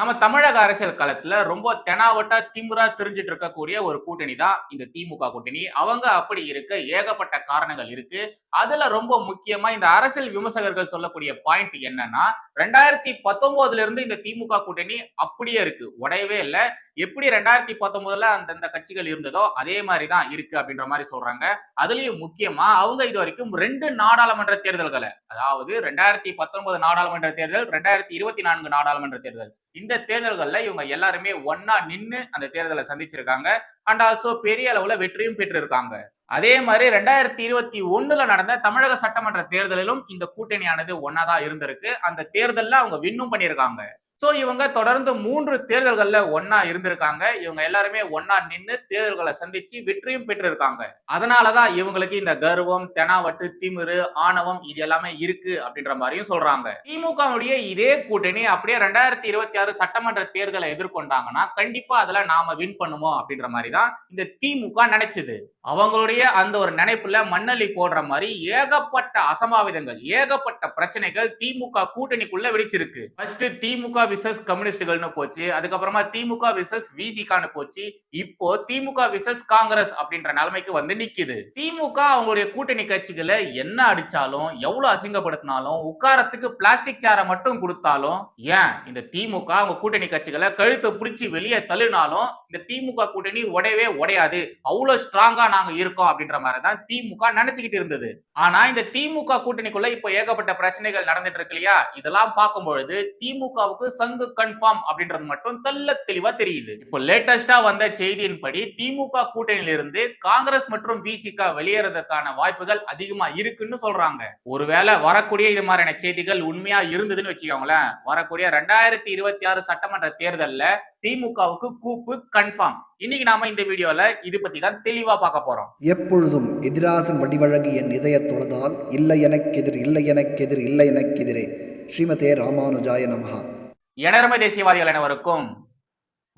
நம்ம தமிழக அரசியல் களத்துல ரொம்ப தெனாவட்டா திமுரா தெரிஞ்சிட்டு இருக்கக்கூடிய ஒரு கூட்டணி தான் இந்த திமுக கூட்டணி. அவங்க அப்படி இருக்க ஏகப்பட்ட காரணங்கள் இருக்கு. அதுல ரொம்ப முக்கியமா இந்த அரசியல் விமர்சகர்கள் சொல்லக்கூடிய பாயிண்ட் என்னன்னா ரெண்டாயிரத்தி பத்தொன்பதுல இருந்து இந்த திமுக கூட்டணி அப்படியே இருக்கு. உடையவே இல்லை. எப்படி ரெண்டாயிரத்தி பத்தொன்பதுல அந்தந்த கட்சிகள் இருந்ததோ அதே மாதிரி தான் இருக்கு அப்படின்ற மாதிரி சொல்றாங்க. அதுலயும் முக்கியமா அவங்க இது வரைக்கும் ரெண்டு நாடாளுமன்ற தேர்தல்களை அதாவது ரெண்டாயிரத்தி பத்தொன்பது நாடாளுமன்ற தேர்தல் ரெண்டாயிரத்தி இருபத்தி நான்கு நாடாளுமன்ற தேர்தல் இந்த தேர்தல்கள்ல இவங்க எல்லாருமே ஒன்னா நின்னு அந்த தேர்தலை சந்திச்சிருக்காங்க. அண்ட் ஆல்சோ பெரிய அளவுல வெற்றியும் பெற்றிருக்காங்க. அதே மாதிரி ரெண்டாயிரத்தி இருபத்தி ஒண்ணுல நடந்த தமிழக சட்டமன்ற தேர்தலிலும் இந்த கூட்டணியானது ஒன்னாதான் இருந்திருக்கு. அந்த தேர்தல்ல அவங்க வின்னும் பண்ணியிருக்காங்க. சோ இவங்க தொடர்ந்து மூன்று தேர்தல்கள்ல ஒன்னா இருந்திருக்காங்க. இவங்க எல்லாருமே ஒன்னா நின்று தேர்தல்களை சந்திச்சு வெற்றியும் பெற்றிருக்காங்க. அதனாலதான் இவங்களுக்கு இந்த கர்வம் தெனாவட்டு திமிரு ஆணவம் இது எல்லாமே இருக்கு அப்படின்ற மாதிரியும் சொல்றாங்க. திமுகவுடைய இதே கூட்டணி அப்படியே ரெண்டாயிரத்தி இருபத்தி ஆறு சட்டமன்ற தேர்தலை எதிர்கொண்டாங்கன்னா கண்டிப்பா அதுல நாம வின் பண்ணுவோம் அப்படின்ற மாதிரி தான் இந்த திமுக நினைச்சது. அவங்களுடைய அந்த ஒரு நினைப்புல மண்ணள்ளி போடுற மாதிரி ஏகப்பட்ட அசம்பாவிதங்கள் ஏகப்பட்ட பிரச்சனைகள் திமுக கூட்டணிக்குள்ள வெடிச்சிருக்கு. ஃபர்ஸ்ட் திமுக விசஸ் கம்யூனிஸ்டுகள்னு போச்சு. அதுக்கப்புறமா திமுக விசஸ் விசிகான்னு போச்சு. இப்போ திமுக விசஸ் காங்கிரஸ் அப்படின்ற நிலைமைக்கு வந்து நிக்குது. திமுக அவங்களுடைய கூட்டணி கட்சிகளை என்ன அடிச்சாலும் எவ்வளவு அசிங்கப்படுத்தினாலும் உட்காரத்துக்கு பிளாஸ்டிக் சேரை மட்டும் கொடுத்தாலும் ஏன் இந்த திமுக அவங்க கூட்டணி கட்சிகளை கழுத்தை பிடிச்சி வெளியே தள்ளினாலும் இந்த திமுக கூட்டணி உடையவே உடையாது. அவ்வளவு ஸ்ட்ராங்கா நாங்க இருக்கோம் அப்படின்ற மாதிரி தான் திமுக நினைச்சுக்கிட்டு இருந்தது. ஆனா இந்த திமுக கூட்டணிக்குள்ள இப்போ ஏகப்பட்ட பிரச்சனைகள் நடந்துட்டு இருக்கு இல்லையா? இதெல்லாம் பார்க்கும்பொழுது திமுகவுக்கு சங்கு கன்ஃபார்ம் அப்படின்றது மட்டும் தெல்ல தெளிவா தெரியுது. இப்போ லேட்டஸ்டா வந்த செய்தியின்படி திமுக கூட்டணியிலிருந்து காங்கிரஸ் மற்றும் பிசிக வெளியேறதற்கான வாய்ப்புகள் அதிகமா இருக்குன்னு சொல்றாங்க. ஒருவேளை வரக்கூடிய இது மாதிரியான செய்திகள் உண்மையா இருந்ததுன்னு வச்சுக்கோங்களேன் வரக்கூடிய ரெண்டாயிரத்தி இருபத்தி ஆறு சட்டமன்ற தேர்தல்ல திமுகவுக்கு கூப்பு கன்ஃபார்ம் இன்னைக்கு நாம இந்த வீடியோல இது பத்தி தான் தெளிவா பார்க்க போறோம். எப்பொழுதும் எதிராசன் வடிவழகு என் இதயத் தொழுதால் இல்லை எனக்கெதிர் இல்லை எனக்கெதிர் இல்லை எனக்கெதிரே ஸ்ரீமதே ராமானுஜாய நமகா எனருமை தேசியவாதிகள் அனைவருக்கும்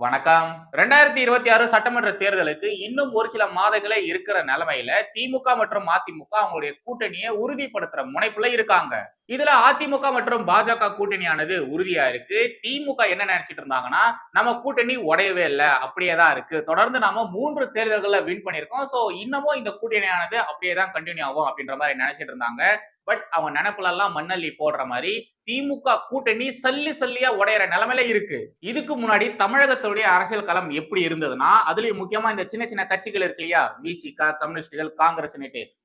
வணக்கம். ரெண்டாயிரத்தி இருபத்தி ஆறு சட்டமன்ற தேர்தலுக்கு இன்னும் ஒரு சில மாதங்களே இருக்கிற நிலைமையில திமுக மற்றும் அதிமுக அவங்களுடைய கூட்டணியை உறுதிப்படுத்துற முனைப்புல இருக்காங்க. இதுல அதிமுக மற்றும் பாஜக கூட்டணியானது உறுதியா இருக்கு. திமுக என்ன நினைச்சிட்டு இருந்தாங்கன்னா நம்ம கூட்டணி உடையவே இல்லை அப்படியே தான் இருக்கு. தொடர்ந்து நாம மூன்று தேர்தல்கள்ல வின் பண்ணிருக்கோம் சோ இன்னமும் இந்த கூட்டணியானது அப்படியே தான் கண்டினியூ ஆகும் அப்படின்ற மாதிரி நினைச்சிட்டு இருந்தாங்க. பட் அவங்க நினைப்புல எல்லாம் மண்ணள்ளி போடுற மாதிரி திமுக கூட்டணி சல்லி சல்லியா உடையிற நிலைமையில இருக்கு. இதுக்கு முன்னாடி தமிழகத்துடைய அரசியல் களம் எப்படி இருந்ததுன்னா அதுலயும் முக்கியமா இந்த சின்ன சின்ன கட்சிகள் இருக்கு இல்லையா? விசிகா கம்யூனிஸ்டுகள் காங்கிரஸ்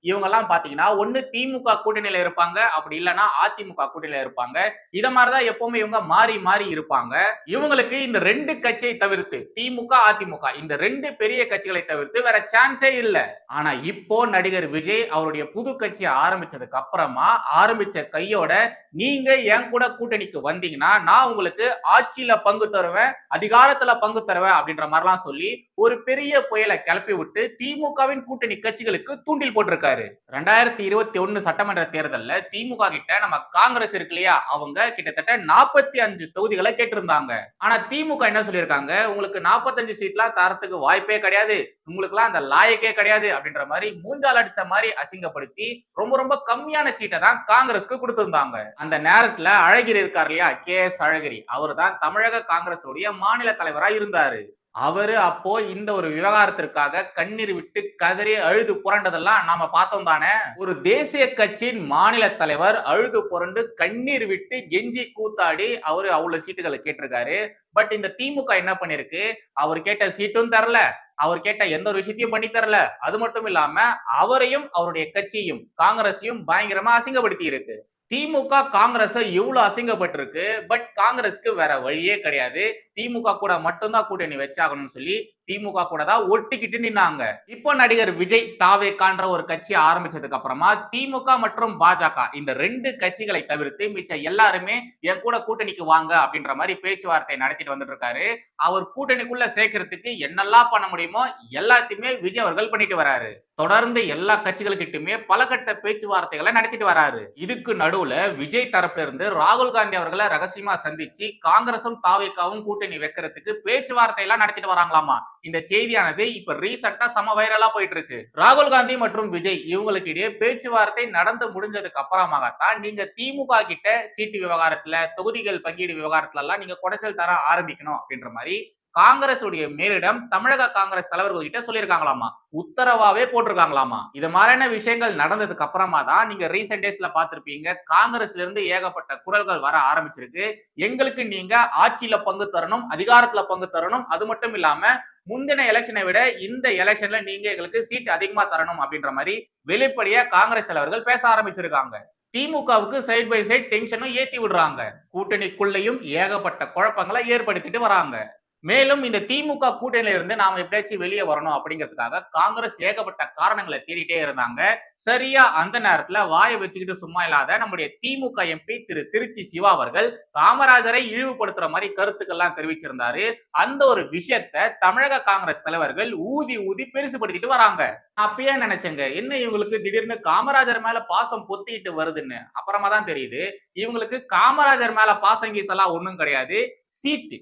இவங்க எல்லாம் பாத்தீங்கன்னா ஒண்ணு திமுக கூட்டணியில இருப்பாங்க அப்படி இல்லைன்னா அதிமுக கூட்டணியில இருப்பாங்க. இத மாதிரிதான் எப்பவுமே இவங்க மாறி மாறி இருப்பாங்க. இவங்களுக்கு இந்த ரெண்டு கட்சியை தவிர்த்து திமுக அதிமுக இந்த ரெண்டு பெரிய கட்சிகளை தவிர்த்து வேற சான்ஸே இல்ல. ஆனா இப்போ நடிகர் விஜய் அவருடைய புது கட்சியை ஆரம்பிச்சதுக்கு அப்புறமா ஆரம்பிச்ச கையோட நீங்க என் கூட கூட்டணிக்கு வந்தீங்கன்னா நான் உங்களுக்கு ஆட்சியில பங்கு தருவேன் அதிகாரத்துல பங்கு தருவேன் அப்படின்ற மாதிரிலாம் சொல்லி ஒரு பெரிய புயலை கிளப்பி விட்டு திமுகவின் கூட்டணி கட்சிகளுக்கு தூண்டில் போட்டிருக்காரு. ரெண்டாயிரத்தி இருபத்தி ஒன்னு சட்டமன்ற தேர்தல்ல திமுக கிட்ட நம்ம காங்கிரஸ் இருக்கு இல்லையா அவங்க கிட்டத்தட்ட நாற்பத்தி அஞ்சு தொகுதிகளை கேட்டிருந்தாங்க. ஆனா திமுக என்ன சொல்லியிருக்காங்க? உங்களுக்கு நாற்பத்தஞ்சு சீட்லாம் தரத்துக்கு வாய்ப்பே கிடையாது. உங்களுக்குலாம் அந்த லாயக்கே கிடையாது அப்படின்ற மாதிரி மூஞ்சால் அடிச்ச மாதிரி அசிங்கப்படுத்தி ரொம்ப ரொம்ப கம்மியான சீட்டை தான் காங்கிரஸ்க்கு கொடுத்திருந்தாங்க. அந்த நேரத்துல அழகிரி இருக்கார் இல்லையா கே எஸ் அழகிரி. அவர் தான் தமிழக காங்கிரஸ் உடைய மாநில தலைவரா இருந்தாரு. அவரு அப்போ இந்த ஒரு விவகாரத்திற்காக கண்ணீர் விட்டு கதறி அழுது புரண்டதெல்லாம் நாம பார்த்தோம் தானே? ஒரு தேசிய கட்சியின் மாநில தலைவர் அழுது புரண்டு கண்ணீர் விட்டு கெஞ்சி கூத்தாடி அவரு அவ்வளவு சீட்டுகளை கேட்டிருக்காரு. பட் இந்த திமுக என்ன பண்ணிருக்கு? அவர் கேட்ட சீட்டும் தரல. அவர் கேட்ட எந்த ஒரு விஷயத்தையும் பண்ணி தரல. அது மட்டும் இல்லாம அவரையும் அவருடைய கட்சியையும் காங்கிரஸையும் பயங்கரமா அசிங்கப்படுத்தி இருக்கு திமுக காங்கிரஸ் இவ்வளவு அசிங்கப்பட்டிருக்கு. பட் காங்கிரஸ்க்கு வேற வழியே கிடையாது. திமுக கூட மட்டும்தான் கூட்டணி வச்சாகணும்னு சொல்லி திமுக கூட தான் ஒட்டிக்கிட்டு நின்னாங்க. இப்போ நடிகர் விஜய் தாவே காண்ற ஒரு கட்சி ஆரம்பிச்சதுக்கு அப்புறமா திமுக மற்றும் பாஜக இந்த ரெண்டு கட்சிகளை தவிர்த்து மிச்ச எல்லாருமே என் கூட கூட்டணிக்கு வாங்க அப்படின்ற மாதிரி பேச்சுவார்த்தை நடத்திட்டு வந்துட்டு இருக்காரு. அவர் கூட்டணிக்குள்ள சேர்க்கறதுக்கு என்னெல்லாம் பண்ண முடியுமோ எல்லாத்தையுமே விஜய் அவர்கள் பண்ணிட்டு வராரு. தொடர்ந்து எல்லா கட்சிகளுக்கிட்டுமே பல கட்ட பேச்சுவார்த்தைகளை நடத்திட்டு வராரு. இதுக்கு நடுவுல விஜய் தரப்புல இருந்து ராகுல் காந்தி அவர்களை ரகசியமா சந்திச்சு காங்கிரசும் தாவேக்காவும் கூட்டணி வைக்கிறதுக்கு பேச்சுவார்த்தை எல்லாம் நடத்திட்டு வராங்களாமா? இந்த செய்தியானது இப்ப ரீசெண்டா சம வைரலா போயிட்டு இருக்கு ராகுல் காந்தி மற்றும் விஜய் இவங்களுக்கு இடையே பேச்சுவார்த்தை நடந்து முடிஞ்சதுக்கு அப்புறமாகத்தான் நீங்க திமுக கிட்ட சீட்டு விவகாரத்துல தொகுதிகள் பங்கீடு விவகாரத்துல எல்லாம் நீங்க குடைச்சல் தர ஆரம்பிக்கணும் அப்படின்ற மாதிரி காங்கிரஸ் உடைய மேலிடம் தமிழக காங்கிரஸ் தலைவர்கள் கிட்ட சொல்லியிருக்காங்களாமா? உத்தரவாவே போட்டிருக்காங்களாமா? இது மாதிரியான விஷயங்கள் நடந்ததுக்கு அப்புறமா தான் நீங்க ரீசெண்ட் டேஸ்ல பாத்திருப்பீங்க காங்கிரஸ்ல இருந்து ஏகப்பட்ட குரல்கள் வர ஆரம்பிச்சிருக்கு. எங்களுக்கு நீங்க ஆட்சியில பங்கு தரணும் அதிகாரத்துல பங்கு தரணும். அது மட்டும் இல்லாம முந்தின எலெக்ஷனை விட இந்த எலெக்ஷன்ல நீங்க எங்களுக்கு சீட் அதிகமா தரணும் அப்படின்ற மாதிரி வெளிப்படையா காங்கிரஸ் தலைவர்கள் பேச ஆரம்பிச்சிருக்காங்க. திமுகவுக்கு சைடு பை சைட் டென்ஷனும் ஏத்தி விடுறாங்க. கூட்டணிக்குள்ளேயும் ஏகப்பட்ட குழப்பங்களை ஏற்படுத்திட்டு வராங்க. மேலும் இந்த திமுக கூட்டணியில இருந்து நாம எப்படியாச்சும் வெளியே வரணும் அப்படிங்கிறதுக்காக காங்கிரஸ் ஏகப்பட்ட காரணங்களை தேடிட்டே இருந்தாங்க. சரியா அந்த நேரத்துல வாயை வச்சுக்கிட்டு சும்மா இல்லாத நம்முடைய திமுக எம்பி திரு திருச்சி சிவா அவர்கள் காமராஜரை இழிவுபடுத்துற மாதிரி கருத்துக்கள்லாம் தெரிவிச்சிருந்தாரு. அந்த ஒரு விஷயத்த தமிழக காங்கிரஸ் தலைவர்கள் ஊதி ஊதி பெருசுபடுத்திட்டு வராங்க. அப்பயே நினைச்சேங்க என்ன இவங்களுக்கு திடீர்னு காமராஜர் மேல பாசம் பொத்திட்டு வருதுன்னு? அப்புறமா தான் தெரியுது இவங்களுக்கு காமராஜர் மேல பாசம் எல்லாம் ஒண்ணும் கிடையாது. சீட்டு.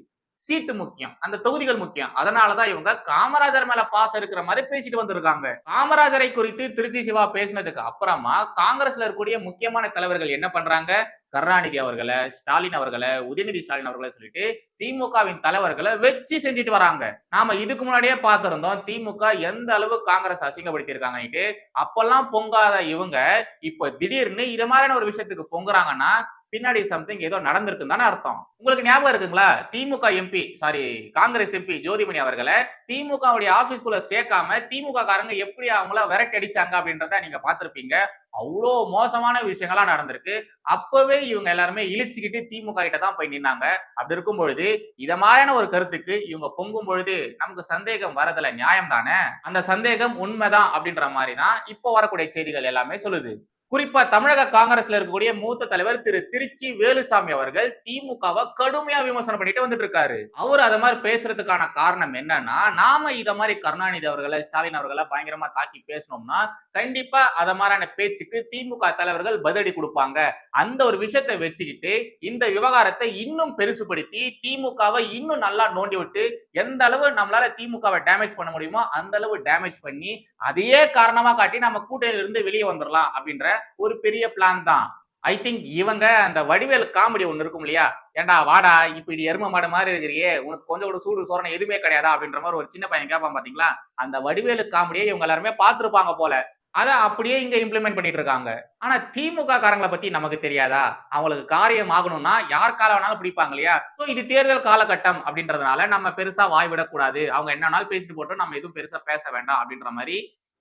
சீட்டு முக்கியம். அந்த தொகுதிகள் முக்கியம். அதனாலதான் இவங்க காமராஜர் மேல பாசம் இருக்கிற மாதிரி பேசிட்டு வந்திருக்காங்க. காமராஜரை குறித்து திருச்சி சிவா பேசினதுக்கு அப்புறமா காங்கிரஸ்ல இருக்கக்கூடிய முக்கியமான தலைவர்கள் என்ன பண்றாங்க? கருணாநிதி அவர்களை ஸ்டாலின் அவர்களை உதயநிதி ஸ்டாலின் அவர்களை சொல்லிட்டு திமுகவின் தலைவர்களை வச்சு செஞ்சுட்டு வராங்க. நாம இதுக்கு முன்னாடியே பார்த்திருந்தோம் திமுக எந்த அளவு காங்கிரஸ் அசிங்கப்படுத்தியிருக்காங்கன்ட்டு அப்பெல்லாம் பொங்காத இவங்க இப்ப திடீர்னு இது மாதிரியான ஒரு விஷயத்துக்கு பொங்குறாங்கன்னா பின்னாடி சம்திங் ஏதோ நடந்திருக்குன்னு தானே அர்த்தம். உங்களுக்கு ஞாபகம் இருக்குங்களா? DMK MP sorry Congress MP Jothimani அவர்களை திமுகவுடைய ஆபீஸ்குள்ள சேர்க்காம திமுக காரங்க எப்படி அவங்கள விரட்டி அடிச்சாங்க அப்படின்றத நீங்க பார்த்திருப்பீங்க. அவ்வளோ மோசமான விஷயங்களா நடந்திருக்கு. அப்பவே இவங்க எல்லாருமே இழிச்சுக்கிட்டு திமுக கிட்ட தான் போய் நின்னாங்க. அப்படி இருக்கும் பொழுது இத மாதிரியான ஒரு கருத்துக்கு இவங்க பொங்கும் பொழுது நமக்கு சந்தேகம் வரதுல நியாயம் தானே அந்த சந்தேகம் உண்மைதான் அப்படின்ற மாதிரி தான் இப்போ வரக்கூடிய செய்திகள் எல்லாமே சொல்லுது. குறிப்பா தமிழக காங்கிரஸ்ல இருக்கக்கூடிய மூத்த தலைவர் திரு திருச்சி வேலுசாமி அவர்கள் திமுகவை கடுமையா விமர்சனம் பண்ணிட்டு வந்துட்டு இருக்காரு அவர் அத மாதிரி பேசுறதுக்கான காரணம் என்னன்னா நாம இத மாதிரி கருணாநிதி அவர்களை ஸ்டாலின் அவர்களை பயங்கரமா தாக்கி பேசணும்னா கண்டிப்பா அத மாதிரியான பேச்சுக்கு திமுக தலைவர்கள் பதிலடி கொடுப்பாங்க. அந்த ஒரு விஷயத்தை வச்சுக்கிட்டு இந்த விவகாரத்தை இன்னும் பெருசுபடுத்தி திமுகவை இன்னும் நல்லா நோண்டி விட்டு எந்த அளவு நம்மளால திமுகவை டேமேஜ் பண்ண முடியுமோ அந்த அளவு டேமேஜ் பண்ணி அதையே காரணமா காட்டி நம்ம கூட்டணியிலிருந்து வெளியே வந்துடலாம் அப்படின்ற ஒரு பெரிய பிளான் தான். ஐ திங்க் இவங்க அந்த வடிவேல் காமெடி ஒன்று இருக்கும் இல்லையா? ஏண்டா வாடா இப்படி எரும மாடு மாதிரி இருக்கிறியே உனக்கு கொஞ்சம் கூட சூடு சோரணை எதுவுமே கிடையாதா? அப்படின்ற மாதிரி ஒரு சின்ன பையன் கேட்பான் பாத்தீங்களா? அந்த வடிவேலு காமெடியை இவங்க எல்லாருமே பார்த்துருப்பாங்க போல. அதை அப்படியே இங்க இம்ப்ளிமெண்ட் பண்ணிட்டு இருக்காங்க. ஆனா திமுக காரங்களை பத்தி நமக்கு தெரியாதா? அவங்களுக்கு காரியம் ஆகணும்னா யார் கால வேணாலும் பிடிப்பாங்க இல்லையா? ஸோ இது தேர்தல் காலகட்டம் அப்படின்றதுனால நம்ம பெருசா வாய் விடக்கூடாது. அவங்க என்ன வேணாலும் பேசிட்டு போட்டோம் நம்ம எதுவும் பெருசா பேச வேண்டாம் அப்படின்ற மாதிரி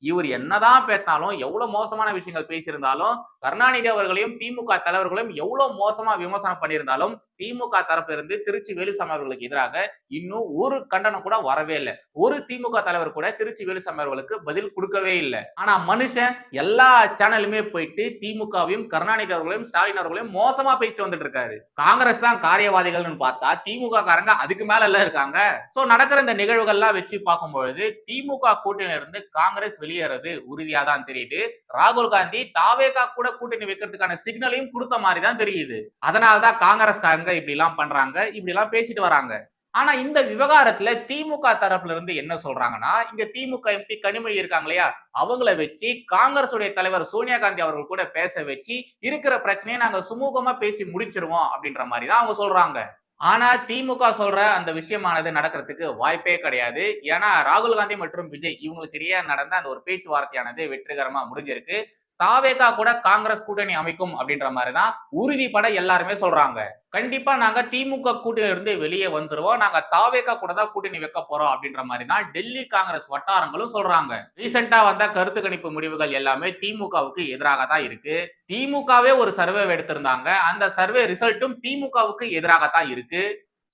இவர் என்னதான் பேசினாலும் எவ்வளவு மோசமான விஷயங்கள் பேசியிருந்தாலும் கருணாநிதி அவர்களையும் திமுக தலைவர்களையும் எவ்வளவு மோசமா விமர்சனம் பண்ணியிருந்தாலும் திமுக தரப்பிலிருந்து திருச்சி வேலுசாமி அவர்களுக்கு எதிராக இன்னும் ஒரு கண்டனம் கூட வரவே இல்லை. ஒரு திமுக தலைவர் கூட திருச்சி வேலுசாமி அவர்களுக்கு பதில் கொடுக்கவே இல்லை. ஆனா மனுஷன் எல்லா சேனலுமே போயிட்டு திமுகவையும் கருணாநிதி அவர்களையும் ஸ்டாலின் அவர்களையும் மோசமா பேசிட்டு வந்துட்டு இருக்காரு. காங்கிரஸ் தான் காரியவாதிகள்னு பார்த்தா திமுக காரங்க அதுக்கு மேல எல்லாம் இருக்காங்க. சோ நடக்கிற இந்த நிகழ்வுகள்லாம் வச்சு பார்க்கும் பொழுது திமுக கூட்டணியிலிருந்து காங்கிரஸ் வெளியே வெளியேறது உறுதியா தான் தெரியுது. ராகுல் காந்தி தாவேகா கூட கூட்டணி வைக்கிறதுக்கான சிக்னலையும் கொடுத்த மாதிரி தான் தெரியுது. அதனாலதான் காங்கிரஸ்காரங்க இப்படி எல்லாம் பண்றாங்க இப்படி எல்லாம் பேசிட்டு வராங்க. ஆனா இந்த விவகாரத்துல திமுக தரப்புல இருந்து என்ன சொல்றாங்கன்னா இங்க திமுக எம்பி கனிமொழி இருக்காங்க இல்லையா அவங்கள வச்சு காங்கிரஸ் உடைய தலைவர் சோனியா காந்தி அவர்கள் கூட பேச வச்சு இருக்கிற பிரச்சனையை நாங்க சுமூகமா பேசி முடிச்சிருவோம் அப்படின்ற மாதிரி தான் அவங்க சொல்றாங்க. ஆனா திமுக சொல்ற அந்த விஷயமானது நடக்கிறதுக்கு வாய்ப்பே கிடையாது. ஏன்னா ராகுல் காந்தி மற்றும் விஜய் இவங்களுக்கு இடையே நடந்த அந்த ஒரு பேச்சுவார்த்தையானது வெற்றிகரமா முடிஞ்சிருக்கு. தாவேகா கூட காங்கிரஸ் கூட்டணி அமைக்கும் அப்படின்ற மாதிரிதான் உறுதிப்பட எல்லாருமே சொல்றாங்க. கண்டிப்பா நாங்க திமுக கூட்டணி இருந்து வெளியே வந்துருவோம். நாங்க தாவேகா கூட தான் கூட்டணி வைக்க போறோம் அப்படின்ற மாதிரி தான் டெல்லி காங்கிரஸ் வட்டாரங்களும் சொல்றாங்க. ரீசெண்டா வந்த கருத்து கணிப்பு முடிவுகள் எல்லாமே திமுகவுக்கு எதிராக தான் இருக்கு. திமுகவே ஒரு சர்வே எடுத்திருந்தாங்க. அந்த சர்வே ரிசல்ட்டும் திமுகவுக்கு எதிராக தான் இருக்கு.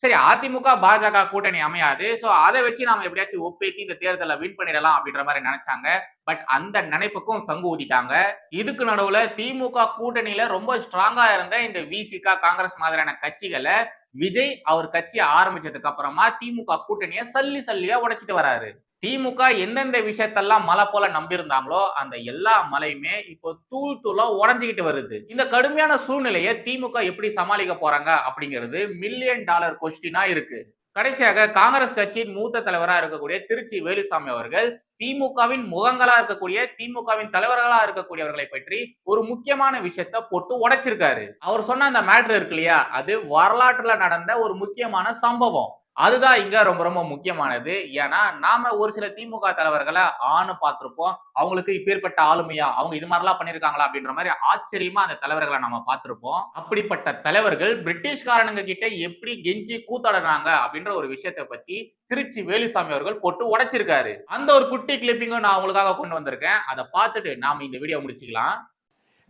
சரி அதிமுக பாஜக கூட்டணி அமையாது. சோ அதை வச்சு நாம எப்படியாச்சும் ஒப்பேத்தி இந்த தேர்தலை வின் பண்ணிடலாம் அப்படின்ற மாதிரி நினைச்சாங்க. பட் அந்த நினைப்புக்கும் சங்கு ஊதிட்டாங்க. இதுக்கு நடுவுல திமுக கூட்டணியில ரொம்ப ஸ்ட்ராங்கா இருந்த இந்த விசிகா காங்கிரஸ் மாதிரியான கட்சிகளை விஜய் அவர் கட்சியை ஆரம்பிச்சதுக்கு அப்புறமா திமுக கூட்டணியை சல்லி சல்லியா உடைச்சிட்டு வராரு. திமுக எந்தெந்த விஷயத்தெல்லாம் மலை போல நம்பியிருந்தாங்களோ அந்த எல்லா மலையுமே இப்போ தூள் தூளா உடஞ்சுக்கிட்டு வருது. இந்த கடுமையான சூழ்நிலையை திமுக எப்படி சமாளிக்க போறாங்க அப்படிங்கிறது மில்லியன் டாலர் கொஸ்டினா இருக்கு. கடைசியாக காங்கிரஸ் கட்சியின் மூத்த தலைவரா இருக்கக்கூடிய திருச்சி வேலுசாமி அவர்கள் திமுகவின் முகங்களா இருக்கக்கூடிய திமுகவின் தலைவர்களா இருக்கக்கூடியவர்களை பற்றி ஒரு முக்கியமான விஷயத்த போட்டு உடைச்சிருக்காரு. அவர் சொன்ன அந்த மேட்ரு இருக்கு இல்லையா? அது வரலாற்றுல நடந்த ஒரு முக்கியமான சம்பவம். அதுதான் இங்க ரொம்ப ரொம்ப முக்கியமானது. ஏன்னா நாம ஒரு சில திமுக தலைவர்களை ஆணு பார்த்திருப்போம். அவங்களுக்கு இப்பேற்பட்ட ஆளுமையா அவங்க இது மாதிரிலாம் பண்ணிருக்காங்களா அப்படின்ற மாதிரி ஆச்சரியமா அந்த தலைவர்களை நம்ம பார்த்திருப்போம். அப்படிப்பட்ட தலைவர்கள் பிரிட்டிஷ்காரனுங்க கிட்ட எப்படி கெஞ்சி கூத்தாடுறாங்க அப்படின்ற ஒரு விஷயத்தை பத்தி திருச்சி வேலுசாமி அவர்கள் போட்டு உடைச்சிருக்காரு. அந்த ஒரு குட்டி கிளிப்பிங்கும் நான் உங்களுக்காக கொண்டு வந்திருக்கேன். அதை பார்த்துட்டு நாம இந்த வீடியோ முடிச்சுக்கலாம்.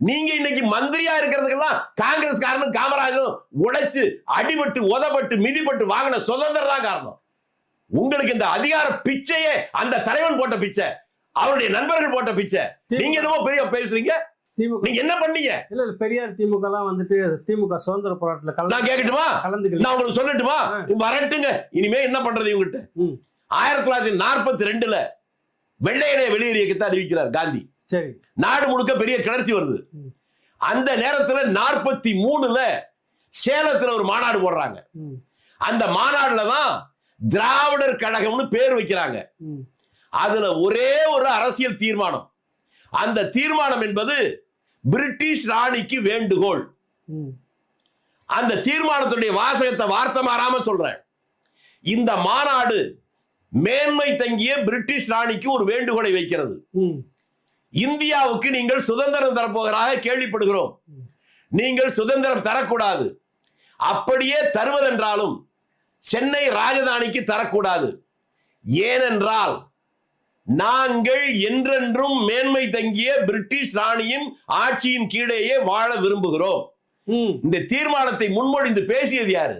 நீங்க இன்னைக்கு மந்திரியா இருக்கிறதுக்கெல்லாம் காங்கிரஸ்காரனும் காமராஜரும் உடைச்சு அடிபட்டு உதப்பட்டு மிதிப்பட்டு வாங்கின சுதந்திரம் தான் காரணம். உங்களுக்கு இந்த அதிகார பிச்சையே அந்த தலைவன் போட்ட பிச்சை அவருடைய நண்பர்கள் போட்ட பிச்சை. நீங்க என்னமோ பெரிய பேசுறீங்க. திமுக. நீங்க என்ன பண்ணீங்க? இல்ல இல்ல பெரியார் திமுக எல்லாம் வந்துட்டு திமுக சுதந்திர போராட்டத்துல நான் கலந்து கேட்கட்டுமா கலந்துக்கல. நான் உங்களுக்கு சொல்லட்டுமா. வரட்டுங்க. இனிமே என்ன பண்றது இவங்ககிட்ட? ம். ஆயிரத்தி தொள்ளாயிரத்தி நாற்பத்தி ரெண்டுல வெள்ளையனே வெளியேறு இயக்கத்தை அறிவிக்கிறார் காந்தி. சரி. நாடு முழுக்க பெரிய கிளர்ச்சி வருது. அந்த நேரத்துல நாற்பத்தி மூணுல சேலத்துல ஒரு மாநாடு போடுறாங்க. அந்த மாநாடுல தான் திராவிடர் கழகம்னு பேர் வைக்கிறாங்க. அதுல ஒரே ஒரு அரசியல் தீர்மானம். அந்த தீர்மானம் என்பது பிரிட்டிஷ் ராணிக்கு வேண்டுகோள். அந்த தீர்மானத்துடைய வாசகத்தை வார்த்தை மாறாம சொல்றேன். இந்த மாநாடு மேன்மை தங்கிய பிரிட்டிஷ் ராணிக்கு ஒரு வேண்டுகோளை வைக்கிறது. இந்தியாவுக்கு நீங்கள் சுதந்திரம் தரப்போவதாக கேள்விப்படுகிறோம். நீங்கள் சுதந்திரம் தரக்கூடாது. அப்படியே தருவதென்றாலும் சென்னை ராஜதானிக்கு தரக்கூடாது. ஏனென்றால் நாங்கள் என்றென்றும் மேன்மை தங்கிய பிரிட்டிஷ் ராணியின் ஆட்சியின் கீழேயே வாழ விரும்புகிறோம். இந்த தீர்மானத்தை முன்மொழிந்து பேசியது யாரு?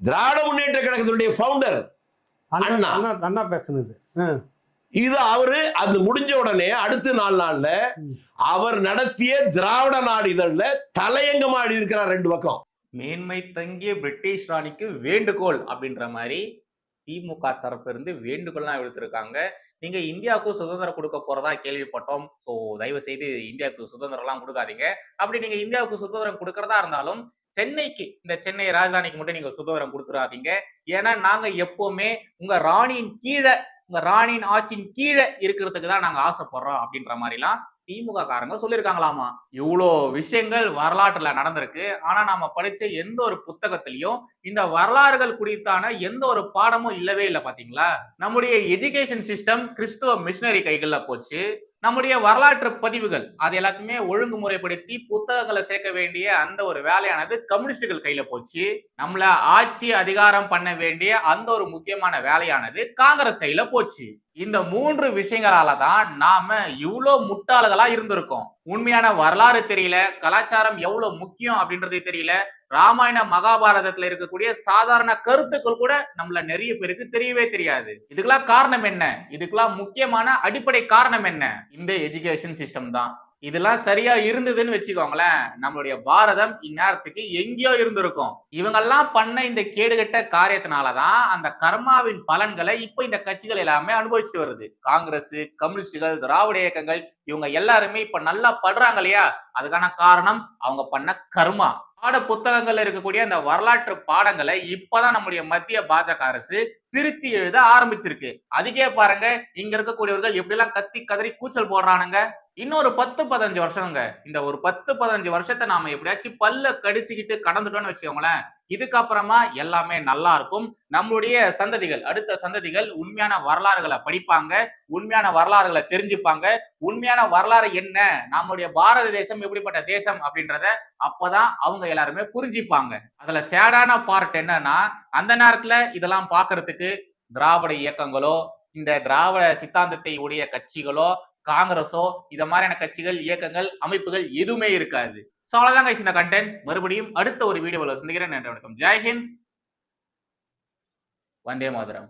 திராவிட முன்னேற்ற கழகத்தினுடைய ஃபவுண்டர் அண்ணா அண்ணா. பேசுனது. இது அவரு அது முடிஞ்ச உடனே அடுத்த நாலு நாள்ல. அவர் நடத்திய திராவிட நாடு இதழ்ல தலையங்கமா எழுதியிருக்கிறார் ரெண்டு பக்கம். மேன்மை தங்கிய பிரிட்டிஷ் ராணிக்கு வேண்டுகோள் அப்படின்ற மாதிரி திமுக தரப்பு இருந்து வேண்டுகோள்லாம் விடுத்திருக்காங்க. நீங்க இந்தியாவுக்கும் சுதந்திரம் கொடுக்க போறதா கேள்விப்பட்டோம். ஸோ தயவு செய்து இந்தியாவுக்கு சுதந்திரம்லாம் கொடுக்காதீங்க. அப்படி நீங்க இந்தியாவுக்கு சுதந்திரம் கொடுக்கறதா இருந்தாலும் சென்னைக்கு இந்த சென்னை ராஜதானிக்கு மட்டும் நீங்க சுதந்திரம் கொடுத்துடாதீங்க ஏன்னா நாங்க எப்பவுமே உங்க ராணியின் கீழே உங்க ராணியின் ஆட்சியின் கீழே இருக்கிறதுக்கு தான் நாங்க ஆசைப்படுறோம் அப்படின்ற மாதிரிலாம் திமுக காரங்க சொல்லியிருக்காங்களாமா. இவ்வளோ விஷயங்கள் வரலாற்றுல நடந்திருக்கு. ஆனா நாம படிச்ச எந்த ஒரு புத்தகத்திலையும் இந்த வரலாறுகள் குறித்தான எந்த ஒரு பாடமும் இல்லவே இல்லை பாத்தீங்களா? நம்முடைய எஜுகேஷன் சிஸ்டம் கிறிஸ்துவ மிஷினரி கைகள்ல போச்சு. நம்முடைய வரலாற்று பதிவுகள் அது எல்லாத்தையுமே ஒழுங்குமுறைப்படுத்தி புத்தகங்களை சேர்க்க வேண்டிய அந்த ஒரு வேலையானது கம்யூனிஸ்டுகள் கையில போச்சு. நம்மள ஆட்சி அதிகாரம் பண்ண வேண்டிய அந்த ஒரு முக்கியமான வேலையானது காங்கிரஸ் கையில போச்சு. இந்த மூன்று விஷயங்களால தான் நாம இவ்வளோ முட்டாளர்களா இருந்திருக்கோம். உண்மையான வரலாறு தெரியல கலாச்சாரம் எவ்வளவு முக்கியம் அப்படின்றது தெரியல. ராமாயண மகாபாரதத்துல இருக்கக்கூடிய சாதாரண கருத்துக்கள் கூட நம்மள நிறைய பேருக்கு தெரியவே தெரியாது. இதுக்கெல்லாம் காரணம் என்ன? இதுக்கெல்லாம் முக்கியமான அடிப்படை காரணம் என்ன? இந்த எஜுகேஷன் சிஸ்டம் தான். இதெல்லாம் சரியா இருந்ததுன்னு வச்சுக்கோங்களேன். நம்மளுடைய பாரதம் இந்நேரத்துக்கு எங்கேயோ இருந்திருக்கும். இவங்கெல்லாம் பண்ண இந்த கேடுகட்ட காரியத்தினாலதான் அந்த கர்மாவின் பலன்களை இப்போ இந்த கட்சிகள் எல்லாமே அனுபவிச்சுட்டு வருது. காங்கிரஸ் கம்யூனிஸ்டுகள் திராவிட இயக்கங்கள் இவங்க எல்லாருமே இப்ப நல்லா படுறாங்க இல்லையா? அதுக்கான காரணம் அவங்க பண்ண கர்மா. பாட புத்தகங்கள்ல இருக்கக்கூடிய அந்த வரலாற்று பாடங்களை இப்பதான் நம்முடைய மத்திய பாஜக அரசு திருத்தி எழுத ஆரம்பிச்சிருக்கு. அதுக்கே பாருங்க இங்க இருக்கக்கூடியவர்கள் எப்படி எல்லாம் கத்தி கதறி கூச்சல் போடுறானுங்க? இன்னொரு பத்து பதினஞ்சு வருஷங்க. இந்த ஒரு பத்து பதினஞ்சு வருஷத்தை நாம எப்படியாச்சும் பல்ல கடிச்சுக்கிட்டு கடந்துட்டோம்னு வச்சுக்கோங்களேன் இதுக்கப்புறமா எல்லாமே நல்லா இருக்கும். நம்மளுடைய சந்ததிகள் அடுத்த சந்ததிகள் உண்மையான வரலாறுகளை படிப்பாங்க உண்மையான வரலாறுகளை தெரிஞ்சுப்பாங்க. உண்மையான வரலாறு என்ன? நம்மளுடைய பாரத தேசம் எப்படிப்பட்ட தேசம் அப்படின்றத அப்பதான் அவங்க எல்லாருமே புரிஞ்சுப்பாங்க. அதுல சேடான பார்ட் என்னன்னா அந்த நேரத்துல இதெல்லாம் பாக்குறதுக்கு எதிர்த்து திராவிட இயக்கங்களோ இந்த திராவிட சித்தாந்தத்தை உடைய கட்சிகளோ காங்கிரஸோ இத மாதிரியான கட்சிகள் இயக்கங்கள் அமைப்புகள் எதுவுமே இருக்காது. ஸோ அவ்வளோதான் கைஸ் இந்த கண்டென்ட் மறுபடியும் அடுத்த ஒரு வீடியோவில் சந்திக்கிறேன். நன்றி வணக்கம். ஜெய்ஹிந்த் வந்தே மாதரம்.